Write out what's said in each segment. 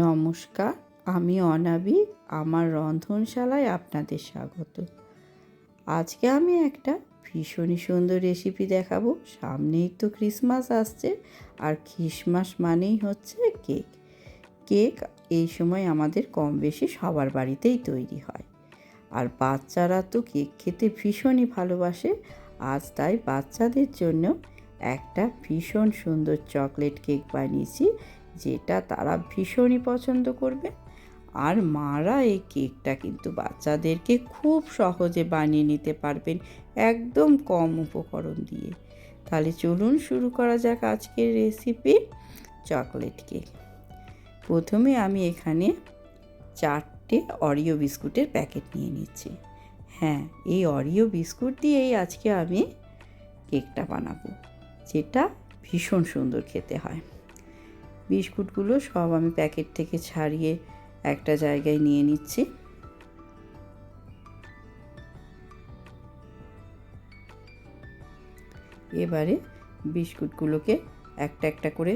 নমস্কার, আমি অনাবি, আমার রন্ধনশালায় আপনাদের স্বাগত। আজকে আমি একটা ভীষণই সুন্দর রেসিপি দেখাবো। সামনেই তো ক্রিসমাস আসছে, আর খ্রিসমাস মানেই হচ্ছে কেক কেক এই সময় আমাদের কম বেশি সবার বাড়িতেই তৈরি হয়। আর বাচ্চারা তো কেক খেতে ভীষণই ভালোবাসে, আজ তাই বাচ্চাদের জন্য একটা ভীষণ সুন্দর চকলেট কেক বানিয়েছি। যেটা তারা ভীষণই পছন্দ করবে। আর মারা এই কেকটা কিন্তু বাচ্চাদেরকে খুব সহজে বানিয়ে নিতে পারবেন একদম কম উপকরণ দিয়ে। তাহলে চলুন শুরু করা যাক আজকের রেসিপি চকলেট কেক প্রথমে আমি এখানে চারটে অরিও বিস্কুটের প্যাকেট নিয়ে নিচ্ছি। হ্যাঁ এই অরিও বিস্কুট দিয়েই আজকে আমি কেকটা বানাবো, যেটা ভীষণ সুন্দর খেতে হয়। বিস্কুটগুলো সব আমি প্যাকেট থেকে ছাড়িয়ে একটা জায়গায় নিয়ে নিচ্ছি। এবারে বিস্কুটগুলোকে একটা একটা করে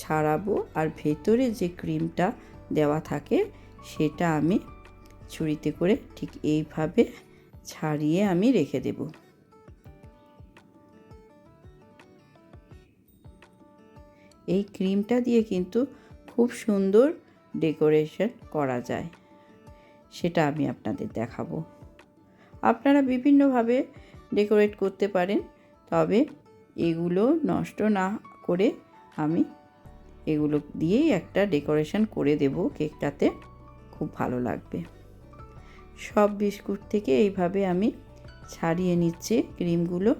ছাড়াবো আর ভেতরে যে ক্রিমটা দেওয়া থাকে সেটা আমি ছুরিতে করে ঠিক এইভাবে ছাড়িয়ে আমি রেখে দেবো। এই ক্রিমটা দিয়ে কিন্তু খুব সুন্দর ডেকোরেশন করা যায়। সেটা আমি আপনাদের দেখাবো। আপনারা বিভিন্নভাবে ডেকোরেট করতে পারেন, তবে এগুলো নষ্ট না করে আমি এগুলো দিয়েই একটা ডেকোরেশন করে দেব কেকটাতে, খুব ভালো লাগবে। সব বিস্কুট থেকে এইভাবে আমি ছাড়িয়ে নিচ্ছি ক্রিমগুলো।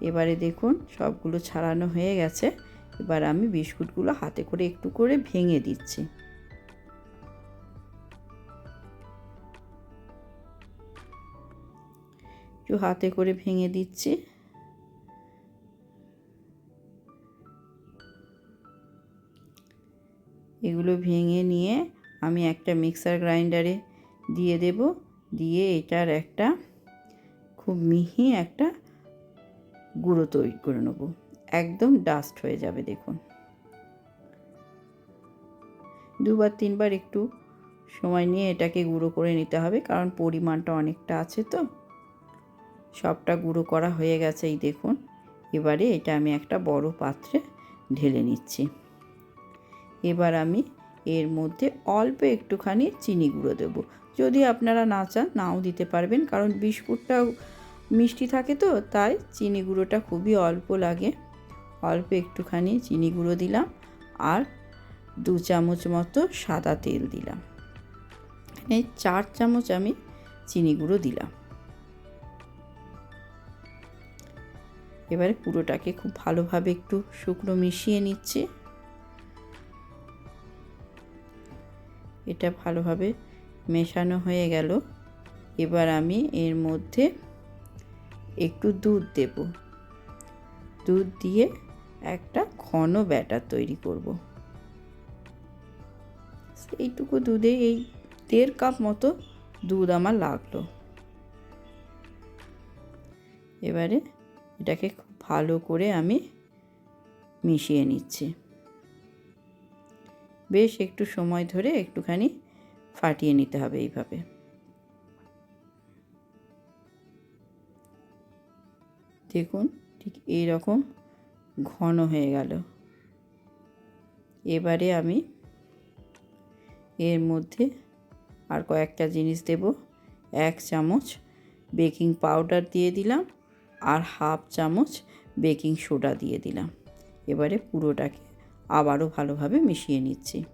এবারে দেখুন, সবগুলো ছাড়ানো হয়ে গেছে। এবার আমি বিস্কুটগুলো হাতে করে একটু করে ভেঙে দিচ্ছি। একটু হাতে করে ভেঙে দিচ্ছি। এগুলো ভেঙে নিয়ে আমি একটা মিক্সার গ্রাইন্ডারে দিয়ে দেব। দিয়ে এটার একটা খুব মিহি একটা গুঁড়ো তৈরি করে নেব। একদম ডাস্ট হয়ে যাবে, দেখুন। দুবার, তিনবার একটু সময় নিয়ে এটাকে গুঁড়ো করে নিতে হবে, কারণ পরিমাণটা অনেকটা আছে তো। সবটা গুঁড়ো করা হয়ে গেছে, এই দেখুন। এবারে এটা আমি একটা বড় পাত্রে ঢেলে নিচ্ছি। এবার আমি এর মধ্যে অল্প একটুখানি চিনি গুঁড়ো দেবো। যদি আপনারা না চান, নাও দিতে পারবেন, কারণ বিস্কুটটা মিষ্টি থাকে তো, তাই চিনি গুঁড়োটা খুবই অল্প লাগে। অল্প একটুখানি চিনি গুঁড়ো দিলাম আর দু চামচ মতো সাদা তেল দিলাম। এই চার চামচ আমি চিনি গুঁড়ো দিলাম। এবারে পুরোটাকে খুব ভালোভাবে একটু শুকনো মিশিয়ে নিচ্ছে। এটা ভালোভাবে মেশানো হয়ে গেল। এবার আমি এর মধ্যে একটু দুধ দেব। দুধ দিয়ে একটা ঘন ব্যাটার তৈরি করব। এইটুকু দুধে এই দেড় কাপ মতো দুধ আমার লাগল। এবারে এটাকে খুব ভালো করে আমি মিশিয়ে নিচ্ছি। বেশ একটু সময় ধরে একটুখানি ফাটিয়ে নিতে হবে এইভাবে। দেখুন, ঠিক এইরকম ঘন হয়ে গেল। এবারে আমি এর মধ্যে আর কয়েকটা জিনিস দেব। এক চামচ বেকিং পাউডার দিয়ে দিলাম আর হাফ চামচ বেকিং সোডা দিয়ে দিলাম। এবারে পুরোটাকে আবারও ভালোভাবে মিশিয়ে নিচ্ছি।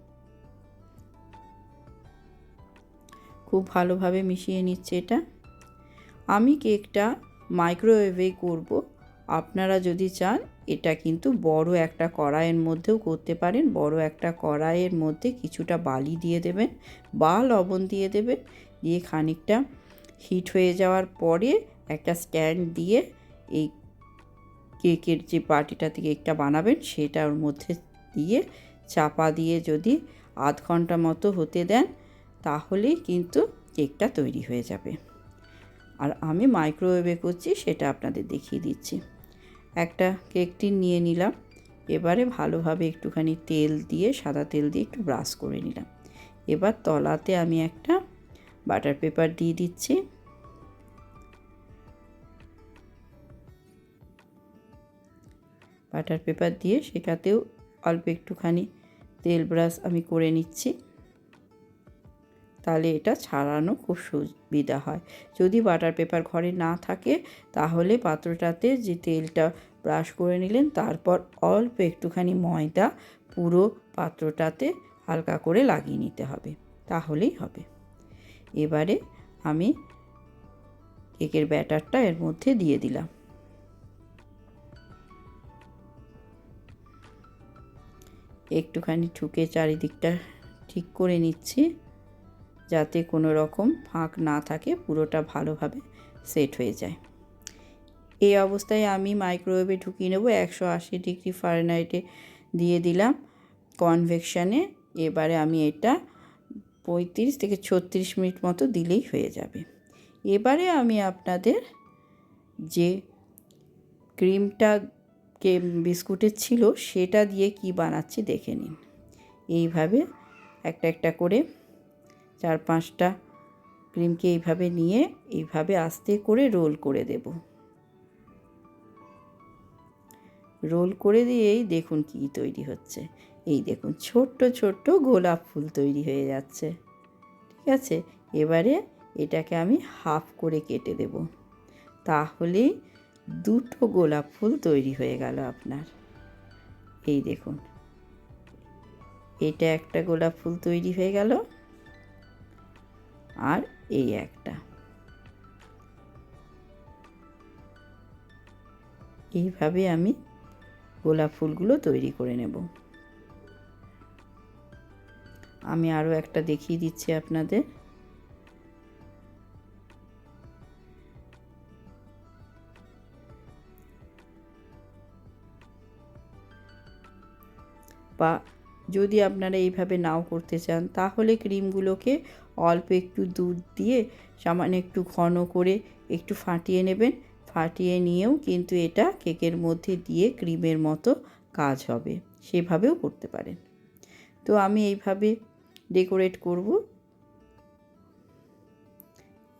খুব ভালোভাবে মিশিয়ে নিচ্ছে এটা। আমি কেকটা মাইক্রোওয়েভে করব আপনারা যদি চান, এটা কিন্তু বড় একটা কড়াইয়ের মধ্যেও করতে পারেন। বড় একটা কড়াইয়ের মধ্যে কিছুটা বালি দিয়ে দেবেন, বা লবণ দিয়ে দেবেন। দিয়ে খানিকটা হিট হয়ে যাওয়ার পরে একটা স্ট্যান্ড দিয়ে এই কেকের যে পার্টিটাতে কেকটা বানাবেন, সেটা ওর মধ্যে দিয়ে চাপা দিয়ে যদি আধ ঘণ্টা মতো হতে দেন তাহলেই কিন্তু কেকটা তৈরি হয়ে যাবে। আর আমি মাইক্রোওয়েভে করছি, সেটা আপনাদের দেখিয়ে দিচ্ছি। একটা কেকটি নিয়ে নিলাম। এবারে ভালোভাবে একটুখানি তেল দিয়ে, সাদা তেল দিয়ে একটু ব্রাশ করে নিলাম। এবার তলাতে আমি একটা বাটার পেপার দিয়ে দিচ্ছি। বাটার পেপার দিয়ে সেটাতেও অল্প একটুখানি তেল ব্রাশ আমি করে নিচ্ছি। তাহলে এটা ছাড়ানো খুব সুবিধা হয়। যদি বাটার পেপার ঘরে না থাকে, তাহলে পাত্রটাতে যে তেলটা ব্রাশ করে নিলেন, তারপর অল্প একটুখানি ময়দা পুরো পাত্রটাতে হালকা করে লাগিয়ে নিতে হবে। তাহলেই হবে। এবারে আমি কেকের ব্যাটারটা এর মধ্যে দিয়ে দিলাম। একটুখানি ঠুকে চারিদিকটা ঠিক করে নিচ্ছি। যাতে কোনো রকম ফাঁক না থাকে, পুরোটা ভালোভাবে সেট হয়ে যায়। এই অবস্থায় আমি মাইক্রোওয়েভে ঢুকিয়ে নেব, একশো আশি ডিগ্রি ফারেনহাইটে দিয়ে দিলাম কনভেকশানে, এবারে আমি এটা পঁয়ত্রিশ থেকে ছত্রিশ মিনিট মতো দিলেই হয়ে যাবে। এবারে আমি আপনাদের যে ক্রিমটা কে বিস্কুটের ছিল, সেটা দিয়ে কি বানাচ্ছি দেখে নিন। এইভাবে একটা একটা করে চার পাঁচটা ক্রিমকে এইভাবে নিয়ে এইভাবে আস্তে করে রোল করে দেব। রোল করে দিয়েই দেখুন কি তৈরি হচ্ছে। এই দেখুন ছোট্ট ছোট্ট গোলাপ ফুল তৈরি হয়ে যাচ্ছে। ঠিক আছে? এবারে এটাকে আমি হাফ করে কেটে দেব। তাহলেই দুটো গোলাপ ফুল তৈরি হয়ে গেল আপনার। এই দেখুন, এটা একটা গোলাপ ফুল তৈরি হয়ে গেল। আর এই একটা। এইভাবে আমি গোলাপ ফুলগুলো তৈরি করে নেব। আমি আরও একটা দেখিয়ে দিচ্ছি আপনাদের। বা যদি আপনারা এইভাবে নাও করতে চান, তাহলে ক্রিমগুলোকে অল্প একটু দুধ দিয়ে সামান্য একটু ঘন করে একটু ফাটিয়ে নেবেন। ফাটিয়ে নিয়েও কিন্তু এটা কেকের মধ্যে দিয়ে ক্রিমের মতো কাজ হবে। সেভাবেও করতে পারেন। তো আমি এইভাবে ডেকোরেট করব।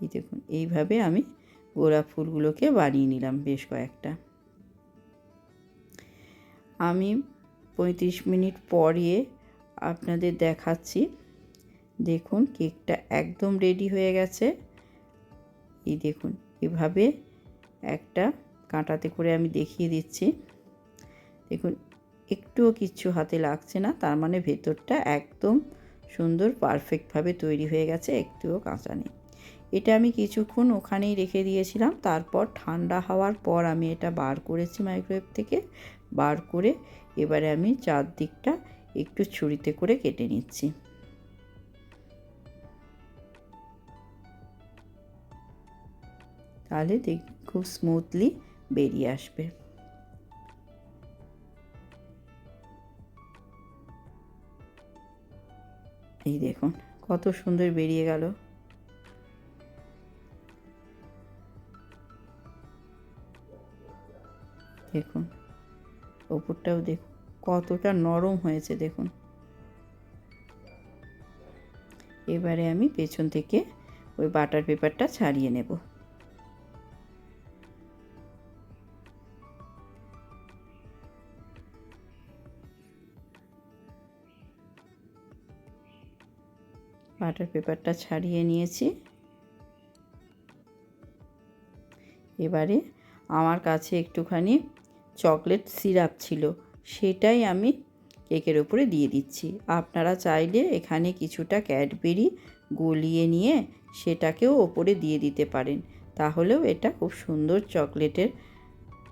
এই দেখুন, এইভাবে আমি গোলাপ ফুলগুলোকে বানিয়ে নিলাম বেশ কয়েকটা। আমি পঁয়ত্রিশ মিনিট পরে আপনাদের দেখাচ্ছি। দেখুন কেকটা একদম রেডি হয়ে গেছে। এই দেখুন, এভাবে একটা কাঁটাতে করে আমি দেখিয়ে দিচ্ছি। দেখুন, একটুও কিচ্ছু হাতে লাগছে না, তার মানে ভেতরটা একদম সুন্দর পারফেক্টভাবে তৈরি হয়ে গেছে, একটুও কাঁচা নেই। এটা আমি কিছুক্ষণ ওখানেই রেখে দিয়েছিলাম, তারপর ঠান্ডা হওয়ার পর আমি এটা বার করেছি মাইক্রোওয়েভ থেকে। বার করে এবারে আমি চারদিকটা একটু ছুরিতে করে কেটে নিচ্ছি। তাহলে দেখ, খুব স্মুথলি বেরিয়ে আসবে। এই দেখুন, কত সুন্দর বেরিয়ে গেল। দেখুন ওপরটাও দেখুন কতটা নরম হয়েছে দেখুন। এবারে আমি পেছন থেকে ওই বাটার পেপারটা ছাড়িয়ে নেব। বাটার পেপারটা ছাড়িয়ে নিয়েছি। এবারে আমার কাছে একটুখানি চকলেট সিরাপ ছিল, সেটাই আমি কেকের ওপরে দিয়ে দিচ্ছি। আপনারা চাইলে এখানে কিছুটা ক্যাডবেরি গলিয়ে নিয়ে সেটাকেও ওপরে দিয়ে দিতে পারেন, তাহলেও এটা খুব সুন্দর চকলেটের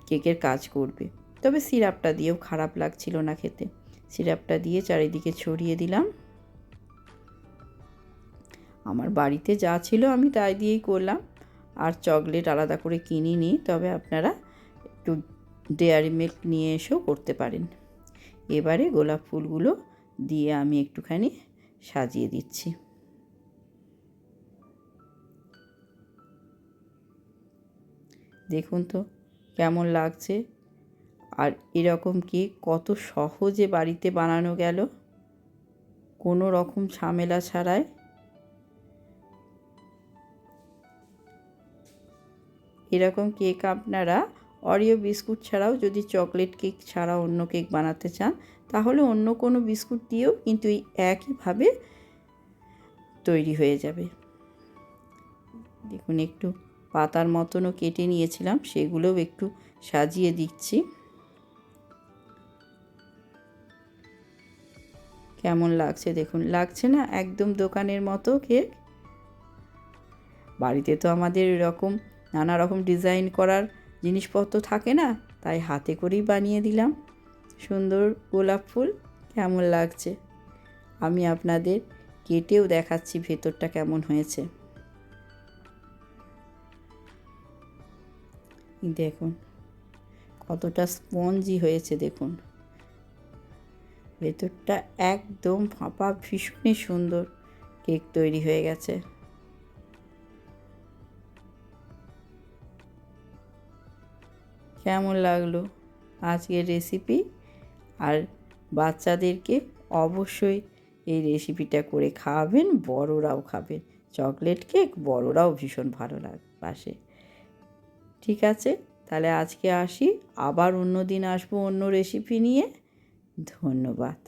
কেকের কাজ করবে। তবে সিরাপটা দিয়েও খারাপ লাগছিল না খেতে। সিরাপটা দিয়ে চারিদিকে ছড়িয়ে দিলাম। আমার বাড়িতে যা ছিল আমি তাই দিয়েই করলাম। আর চকলেট আলাদা করে কিনিনি, তবে আপনারা একটু ডেয়ারি মিল্ক নিয়ে এসেও করতে পারেন। এবারে গোলাপ ফুলগুলো দিয়ে আমি একটুখানি সাজিয়ে দিচ্ছি। দেখুন তো, কেমন লাগছে। আর এরকম কেক কত সহজে বাড়িতে বানানো গেল? কোনো রকম ঝামেলা ছাড়াই। এরকম কেক আপনারা অরিও বিস্কুট ছাড়াও যদি চকলেট কেক ছাড়া অন্য কেক বানাতে চান, তাহলে অন্য কোনো বিস্কুট দিয়েও কিন্তু এই একইভাবে তৈরি হয়ে যাবে। দেখুন, একটু পাতার মতনও কেটে নিয়েছিলাম, সেগুলোও একটু সাজিয়ে দিচ্ছি। কেমন লাগছে? দেখুন, লাগছে না একদম দোকানের মতো কেক বাড়িতে তো আমাদের এরকম নানা রকম ডিজাইন করার জিনিসপত্র থাকে না, তাই হাতে করেই বানিয়ে দিলাম। সুন্দর গোলাপ ফুল, কেমন লাগছে? আমি আপনাদের কেটেও দেখাচ্ছি ভেতরটা কেমন হয়েছে। দেখুন, কতটা স্পঞ্জি হয়েছে, দেখুন। ভেতরটা একদম ফাঁপা, ভীষণই সুন্দর কেক তৈরি হয়ে গেছে। কেমন লাগল আজকের রেসিপি আর বাচ্চাদেরকে অবশ্যই এই রেসিপিটা করে খাওয়াবেন, বড়রাও খাবেন চকলেট কেক বড়রাও ভীষণ ভালো লাগবাসে ঠিক আছে, তাহলে আজকে আসি, আবার অন্য দিন আসব অন্য রেসিপি নিয়ে। ধন্যবাদ।